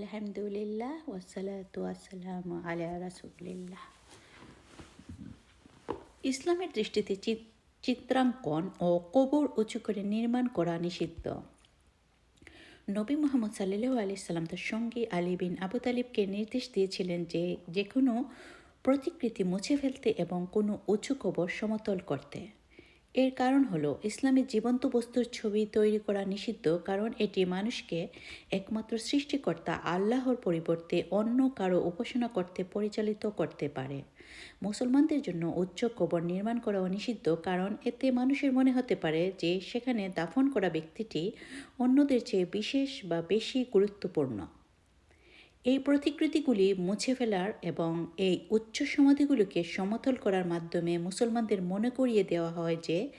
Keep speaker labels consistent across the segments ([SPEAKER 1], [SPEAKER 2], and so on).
[SPEAKER 1] আলহামদুলিল্লাহ ওয়াসালামু আলা রাসূলিল্লাহ ইসলামের দৃষ্টিতে চিত- চিত্রাঙ্কন ও কবর উঁচু করে নির্মাণ করা নিষিদ্ধ। নবী মোহাম্মদ সাল্লু আলি সাল্লাম তার সঙ্গী আলী বিন আবু তালিবকে নির্দেশ দিয়েছিলেন যে যে কোনো প্রতিকৃতি মুছে ফেলতে এবং কোনো উঁচু কবর সমতল করতে। এর কারণ হলো ইসলামের জীবন্ত বস্তুর ছবি তৈরি করা নিষিদ্ধ কারণ এটি মানুষকে একমাত্র সৃষ্টিকর্তা আল্লাহর পরিবর্তে অন্য কারও উপাসনা করতে পরিচালিত করতে পারে। মুসলমানদের জন্য উচ্চ কবর নির্মাণ করাও নিষিদ্ধ কারণ এতে মানুষের মনে হতে পারে যে সেখানে দাফন করা ব্যক্তিটি অন্যদের চেয়ে বিশেষ বা বেশি গুরুত্বপূর্ণ। এই প্রতিকৃতিগুলি মুছে ফেলার এবং এই উচ্চ সমাধিগুলোকে সমতল করার মাধ্যমে মুসলমানদের মনে করিয়ে দেওয়া হয় যে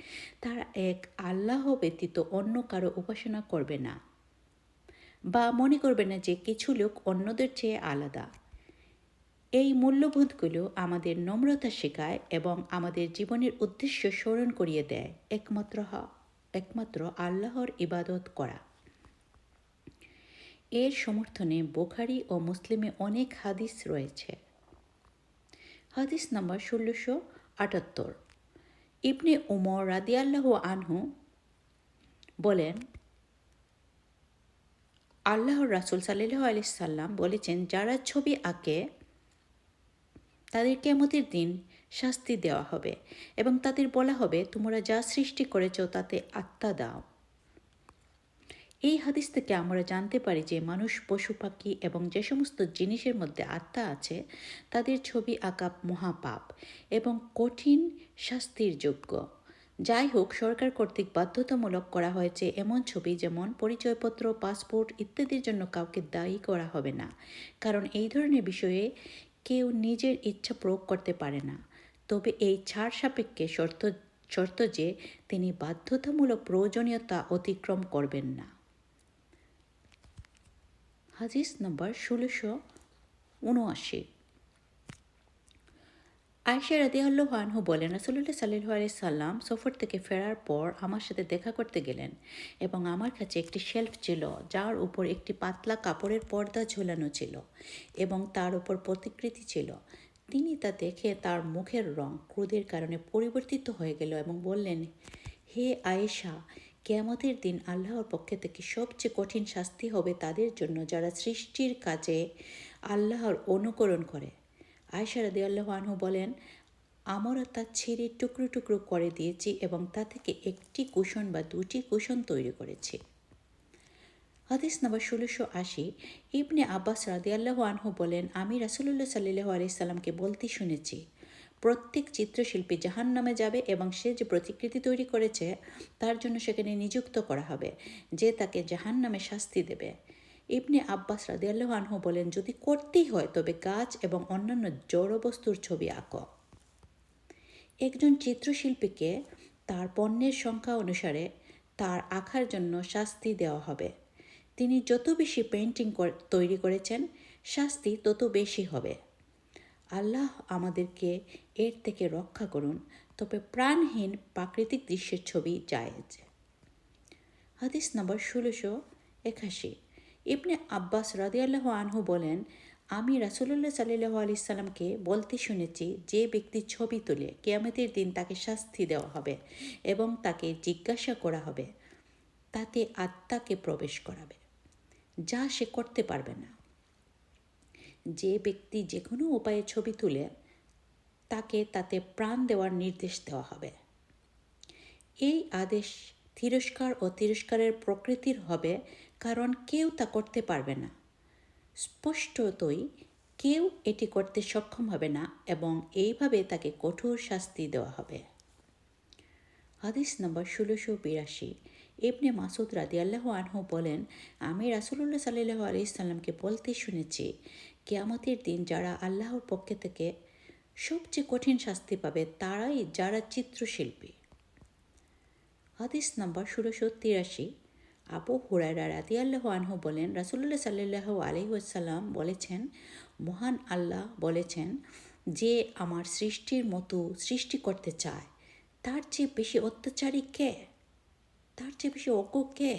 [SPEAKER 1] তারা এক আল্লাহ ব্যতীত অন্য কারও উপাসনা করবে না বা মনে করবে না যে কিছু লোক অন্যদের চেয়ে আলাদা। এই মূল্যবোধগুলো আমাদের নম্রতা শেখায় এবং আমাদের জীবনের উদ্দেশ্য স্মরণ করিয়ে দেয়। একমাত্র একমাত্র আল্লাহর ইবাদত করা। এর সমর্থনে বোখারি ও মুসলিমে অনেক হাদিস রয়েছে। হাদিস নাম্বার ষোলোশো আটাত্তর। ইবনে উমর রাদিয়াল্লাহ আনহু বলেন, আল্লাহর রাসুল সাল্লাহ আলি সাল্লাম বলেছেন, যারা ছবি আঁকে, তাদের কেমতের দিন শাস্তি দেওয়া হবে এবং তাদের বলা হবে, তোমরা যা সৃষ্টি করেছ তাতে আত্মা দাও। এই হাদিস থেকে আমরা জানতে পারি যে মানুষ, পশু পাখি এবং যে সমস্ত জিনিসের মধ্যে আত্মা আছে, তাদের ছবি আঁকা মহাপাপ এবং কঠিন শাস্তির যোগ্য। যাই হোক, সরকার কর্তৃক বাধ্যতামূলক করা হয়েছে এমন ছবি যেমন পরিচয়পত্র, পাসপোর্ট ইত্যাদির জন্য কাউকে দায়ী করা হবে না। কারণ এই ধরনের বিষয়ে কেউ নিজের ইচ্ছা প্রয়োগ করতে পারে না। তবে এই ছাড় সাপেক্ষে শর্ত শর্ত যে তিনি বাধ্যতামূলক প্রয়োজনীয়তা অতিক্রম করবেন না। হাদিস নম্বর ষোলোশো উনআশি। আয়সা রাদিয়াল্লাহ আনহু বলেন রাসুল্লাহ সাল্লাহ আলি সাল্লাম সফর থেকে ফেরার পর আমার সাথে দেখা করতে গেলেন এবং আমার কাছে একটি শেলফ ছিল, যার উপর একটি পাতলা কাপড়ের পর্দা ঝোলানো ছিল এবং তার উপর প্রতিকৃতি ছিল। তিনি তা দেখে তার মুখের রং ক্রোধের কারণে পরিবর্তিত হয়ে গেল এবং বললেন, হে আয়েশা কেয়ামতের দিন আল্লাহর পক্ষ থেকে সবচেয়ে কঠিন শাস্তি হবে তাদের জন্য যারা সৃষ্টির কাজে আল্লাহর অনুকরণ করে। আয়সা রাদি আল্লাহ আনহু বলেন, আমরা তা ছিঁড়ে টুকরো টুকরো করে দিয়েছি এবং তা থেকে একটি কুশন বা দুটি কুশন তৈরি করেছি। হাদিস নাম্বার ষোলোশো আশি, ইবনে আব্বাস রাদিয়াল্লাহ আনহু বলেন, আমি রাসুলুল্লাহ সাল্লাহ আলাইসাল্লামকে বলতে শুনেছি প্রত্যেক চিত্রশিল্পী জাহান নামে যাবে এবং সে যে প্রতিকৃতি তৈরি করেছে, তার জন্য সেখানে নিযুক্ত করা হবে, যে তাকে জাহান নামে শাস্তি দেবে। ইবনে আব্বাস রাদিয়াল্লাহ আনহু বলেন, যদি করতেই হয়, তবে গাছ এবং অন্যান্য জড় বস্তুর ছবি আঁকো। একজন চিত্রশিল্পীকে তার পণ্যের সংখ্যা অনুসারে তার আঁকার জন্য শাস্তি দেওয়া হবে। তিনি যত বেশি পেন্টিং তৈরি করেছেন, শাস্তি তত বেশি হবে। আল্লাহ আমাদেরকে এর থেকে রক্ষা করুন। তবে প্রাণহীন প্রাকৃতিক দৃশ্যের ছবি জায়েজ। হাদিস নম্বর ষোলোশো একাশি। ইবনে আব্বাস রাদিয়াল্লাহ আনহু বলেন, আমি রাসুলুল্লাহ সাল্লাহ আলি সাল্লামকে বলতে শুনেছি, যে ব্যক্তি ছবি তুলে কেয়ামতের দিন তাকে শাস্তি দেওয়া হবে এবং তাকে জিজ্ঞাসা করা হবে, তাতে আত্মাকে প্রবেশ করাবে। যা সে করতে পারবে না। যে ব্যক্তি যে কোনো উপায়ে ছবি তুলে তাকে তাতে প্রাণ দেওয়ার নির্দেশ দেওয়া হবে। এই আদেশ তিরস্কার ও তিরস্কারের প্রকৃতির হবে, কারণ কেউ তা করতে পারবে না। স্পষ্টতই কেউ এটি করতে সক্ষম হবে না এবং এইভাবে তাকে কঠোর শাস্তি দেওয়া হবে। হাদিস নম্বর ষোলোশো বিরাশি। ইবনে মাসুদ রাদিয়াল্লাহ আনহু বলেন, আমি রাসুলুল্লাহ সাল্লাহ আলি সাল্লামকে বলতে শুনেছি, কেয়ামতের দিন যারা আল্লাহর পক্ষে থেকে সবচেয়ে কঠিন শাস্তি পাবে তারাই যারা চিত্রশিল্পী। হাদিস নম্বর ষোলোশো তিরাশি। আবু হুরায়রা রাতি আল্লাহ আনহু বলেন রাসুল্লাহ সাল্লাহ আলহিহাসাল্লাম বলেছেন, মহান আল্লাহ বলেছেন যে আমার সৃষ্টির মতো সৃষ্টি করতে চায়, তার চেয়ে বেশি অত্যাচারী কে? তার চেয়ে বেশি অজ্ঞ কে?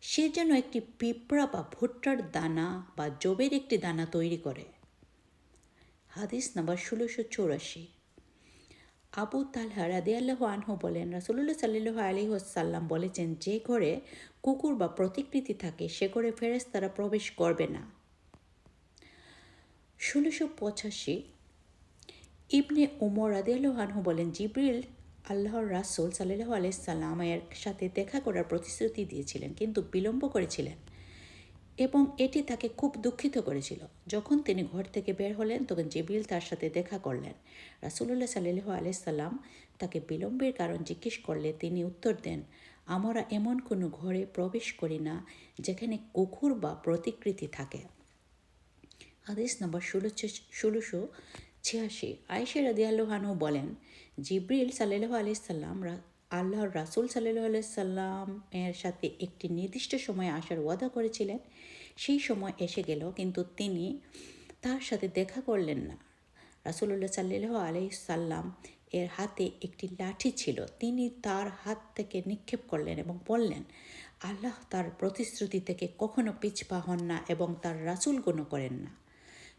[SPEAKER 1] সে যেন একটি পিঁপড়া বা ভুট্টার দানা বা জবের একটি দানা তৈরি করে। হাদিস নাম্বার ষোলোশো চৌরাশি। আবু তালহা রাদিয়াল্লাহু আনহু বলেন রাসুল্লাহ সাল্লু সাল্লাহ আলহিহসাল্লাম বলেছেন, যে ঘরে কুকুর বা প্রতিকৃতি থাকে, সে ঘরে ফেরেস তারা প্রবেশ করবে না। ষোলোশো পঁচাশি, ইবনে উমর রাদিয়াল্লাহু আনহু বলেন, জিব্রিল আল্লাহর রাসুল সাল্লাহ আলাইসাল্লামের সাথে দেখা করার প্রতিশ্রুতি দিয়েছিলেন, কিন্তু বিলম্ব করেছিলেন। এবং এটি তাকে খুব দুঃখিত করেছিল। যখন তিনি ঘর থেকে বের হলেন, তখন জিবিল তার সাথে দেখা করলেন। রাসুল্লাহ সাল্লাহ আলাইসাল্লাম তাকে বিলম্বের কারণ জিজ্ঞেস করলে তিনি উত্তর দেন, আমরা এমন কোনো ঘরে প্রবেশ করি না যেখানে কুকুর বা প্রতিকৃতি থাকে। আদেশ নম্বর ষোলোশো ষোলোশো ছিয়াশি। আয়েশা রাদিয়াল্লাহানু বলেন, জিব্রিল সাল্লাহ আলি আল্লাহর রাসুল সাল্লাহ সাল্লাম এর সাথে একটি নির্দিষ্ট সময়ে আসার ওয়াদা করেছিলেন। সেই সময় এসে গেল, কিন্তু তিনি তার সাথে দেখা করলেন না। রাসুল্লাহ সাল্লাহ আলি সাল্লাম এর হাতে একটি লাঠি ছিল। তিনি তার হাত থেকে নিক্ষেপ করলেন এবং বললেন, আল্লাহ তার প্রতিশ্রুতি থেকে কখনো পিছপা হন না এবং তার রাসুল গুণ করেন না।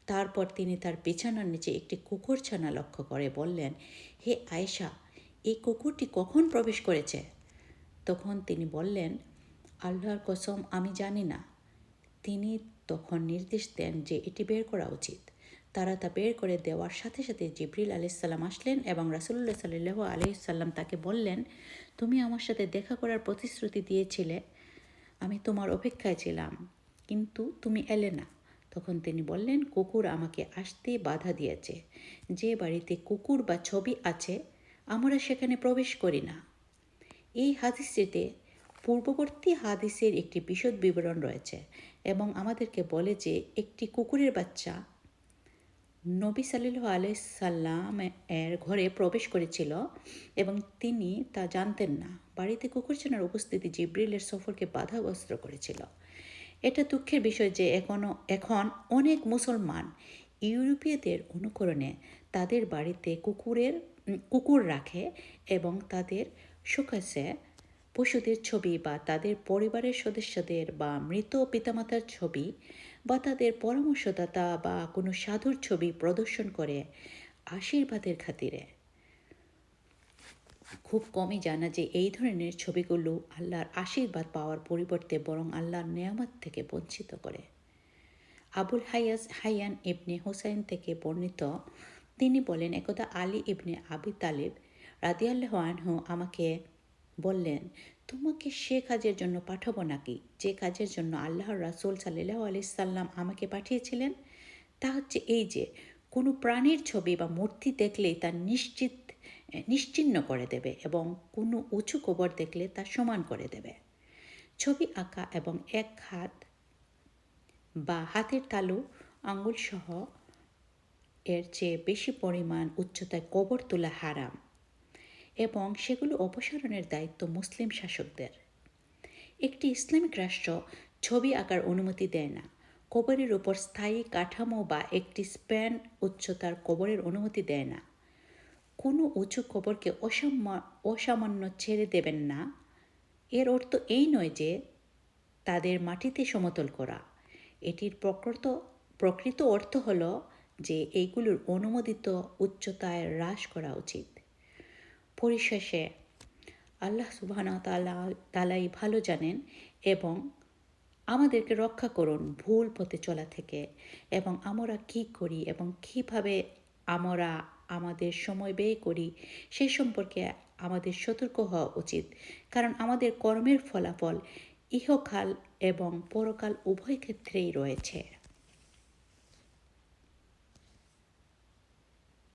[SPEAKER 1] তারপর তিনি তার বিছানার নিচে একটি কুকুর ছানা লক্ষ্য করে বললেন, হে আয়েশা এই কুকুরটি কখন প্রবেশ করেছে? তখন তিনি বললেন, আল্লাহর কসম, আমি জানি না। তিনি তখন নির্দেশ দেন যে এটি বের করা উচিত। তারা তা বের করে দেওয়ার সাথে সাথে জিবরিল আলাইসাল্লাম আসলেন এবং রাসুল্লাহ সাল্লাহ আলাইসাল্লাম তাকে বললেন, তুমি আমার সাথে দেখা করার প্রতিশ্রুতি দিয়েছিলে। আমি তোমার অপেক্ষায় ছিলাম, কিন্তু তুমি এলে না। তখন তিনি বললেন, কুকুর আমাকে আসতে বাধা দিয়েছে। যে বাড়িতে কুকুর বা ছবি আছে আমরা সেখানে প্রবেশ করি না। এই হাদিসটিতে পূর্ববর্তী হাদিসের একটি বিশদ বিবরণ রয়েছে এবং আমাদেরকে বলে যে একটি কুকুরের বাচ্চা নবী সাল্লু আলাই সাল্লাম এর ঘরে প্রবেশ করেছিল এবং তিনি তা জানতেন না। বাড়িতে কুকুরছানার উপস্থিতি জিব্রিলের সফরকে বাধাগ্রস্ত করেছিল। এটা দুঃখের বিষয় যে এখনও এখন অনেক মুসলমান ইউরোপীয়দের অনুকরণে তাদের বাড়িতে কুকুরের কুকুর রাখে এবং তাদের শোকাসে পশুদের ছবি বা তাদের পরিবারের সদস্যদের বা মৃত পিতামাতার ছবি বা তাদের পরামর্শদাতা বা কোনো সাধুর ছবি প্রদর্শন করে আশীর্বাদের খাতিরে। খুব কমই জানা যে এই ধরনের ছবিগুলো আল্লাহর আশীর্বাদ পাওয়ার পরিবর্তে বরং আল্লাহর নেয়ামত থেকে বঞ্চিত করে। আবুল হায়াস হায়ান ইবনে হোসাইন থেকে বর্ণিত তিনি বলেন একদা আলী ইবনে আবি তালিব রাদিয়াল্লাহ আমাকে বললেন, তোমাকে সে কাজের জন্য পাঠাবো নাকি? যে কাজের জন্য আল্লাহর রাসুল সাল্লাহ আলি সাল্লাম আমাকে পাঠিয়েছিলেন, তা হচ্ছে এই যে, কোনো প্রাণীর ছবি বা মূর্তি দেখলেই তা নিশ্চিত নিশ্চিন্ন করে দেবে এবং কোনো উঁচু কবর দেখলে তা সমান করে দেবে। ছবি আঁকা এবং এক হাত বা হাতের তালু আঙ্গুল সহ এর চেয়ে বেশি পরিমাণ উচ্চতায় কবর তোলা হারাম এবং সেগুলো অপসারণের দায়িত্ব মুসলিম শাসকদের। একটি ইসলামিক রাষ্ট্র ছবি আঁকার অনুমতি দেয় না। কবরের উপর স্থায়ী কাঠামো বা একটি স্প্যান উচ্চতার কবরের অনুমতি দেয় না। কোনো উঁচু কবরকে অসামান্য ছেড়ে দেবেন না। এর অর্থ এই নয় যে তাদের মাটিতে সমতল করা। এটির প্রকৃত প্রকৃত অর্থ হল যে এইগুলোর অনুমোদিত উচ্চতায় হ্রাস করা উচিত। পরিশেষে, আল্লাহ সুবাহ তালাই ভালো জানেন এবং আমাদেরকে রক্ষা করুন ভুল পথে চলা থেকে এবং আমরা কি করি এবং কীভাবে আমরা আমাদের সময় ব্যয় করি সে সম্পর্কে আমাদের সতর্ক হওয়া উচিত। কারণ আমাদের কর্মের ফলাফল ইহকাল এবং পরকাল উভয় ক্ষেত্রেই রয়েছে।